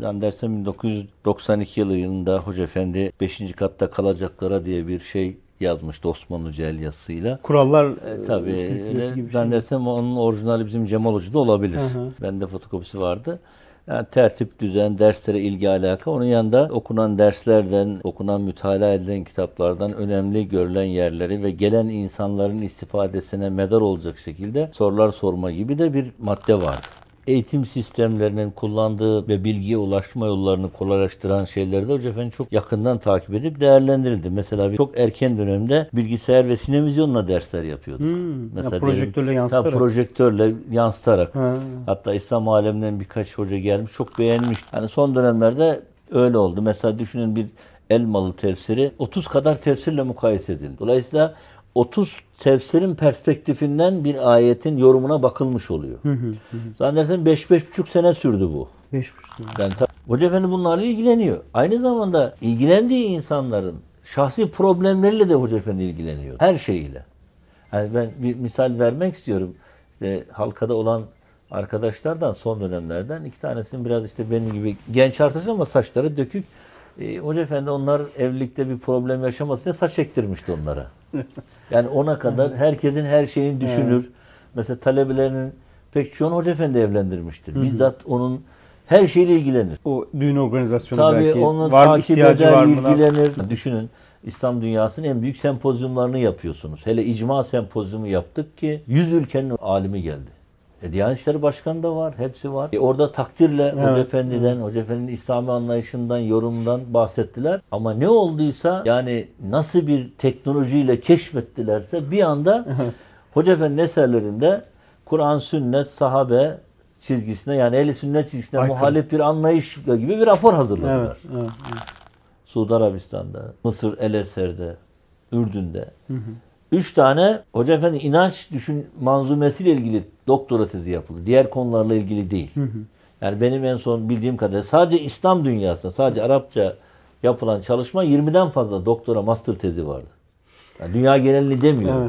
Zannedersem 1992 yılında Hoca Efendi 5. katta kalacaklara diye bir şey yazmıştı el yazısıyla. Kurallar E, tabii e, silsilesi öyle. gibi bir şey. zannedersem onun orijinali bizim Cemal Hoca'da olabilir. Hı hı. Bende fotokopisi vardı. Yani tertip, düzen, derslere ilgi alaka. Onun yanında okunan derslerden, okunan mütalaa edilen kitaplardan önemli görülen yerleri ve gelen insanların istifadesine medar olacak şekilde sorular sorma gibi de bir madde vardı. Eğitim sistemlerinin kullandığı ve bilgiye ulaşma yollarını kolaylaştıran şeyleri de Hoca Efendi çok yakından takip edip değerlendirildi. Mesela bir çok erken dönemde bilgisayar ve sinevizyonla dersler yapıyordu. Hmm, ya Mesela projektörle diyelim- yansıtarak. Ha, projektörle yansıtarak. Ha. Hatta İslam aleminden birkaç hoca gelmiş. Çok beğenmiş. Hani son dönemlerde öyle oldu. Mesela düşünün bir Elmalı tefsiri 30 kadar tefsirle mukayese edildi. Dolayısıyla 30 tefsirin perspektifinden bir ayetin yorumuna bakılmış oluyor. Zannedersem 5-5,5 sene sürdü bu. Beş buçuk. lira. Yani tabii Hoca Efendi bunlarla ilgileniyor. Aynı zamanda ilgilendiği insanların şahsi problemleriyle de Hoca Efendi ilgileniyor. Her şeyiyle. Yani ben bir misal vermek istiyorum. İşte halkada olan arkadaşlardan son dönemlerden iki tanesinin biraz işte benim gibi genç artış ama saçları dökük. E, Hoca Efendi onlar evlilikte bir problem yaşamasın diye saç ektirmişti onlara. Yani ona kadar herkesin her şeyini düşünür. Mesela talebelerinin pek çoğunu Hoca Efendi evlendirmiştir. Bizzat onun her şeyle ilgilenir. O düğün organizasyonu Tabii belki onun var takip eder, var mı? ilgilenir. Düşünün İslam dünyasının en büyük sempozyumlarını yapıyorsunuz. Hele icma sempozyumu yaptık ki 100 ülkenin alimi geldi. E, Diyanet İşleri Başkanı da var, hepsi var. E, orada takdirle Hoca Evet, Efendi'den, Hoca Efendi'nin İslami anlayışından, yorumdan bahsettiler. Ama ne olduysa yani nasıl bir teknolojiyle keşfettilerse bir anda Hoca Efendi'nin eserlerinde Kur'an, sünnet, sahabe çizgisine yani ehli sünnet çizgisine Aykırı. muhalif bir anlayış gibi bir rapor hazırladılar. Evet, evet, evet. Suudi Arabistan'da, Mısır, El Eser'de, Ürdün'de. Üç tane Hoca Efendi inanç düşün manzumesiyle ilgili doktora tezi yapıldı. Diğer konularla ilgili değil. Yani benim en son bildiğim kadarıyla sadece İslam dünyasında, sadece Arapça yapılan çalışma 20'den fazla doktora, master tezi vardı. Yani dünya genelini demiyorum. Evet,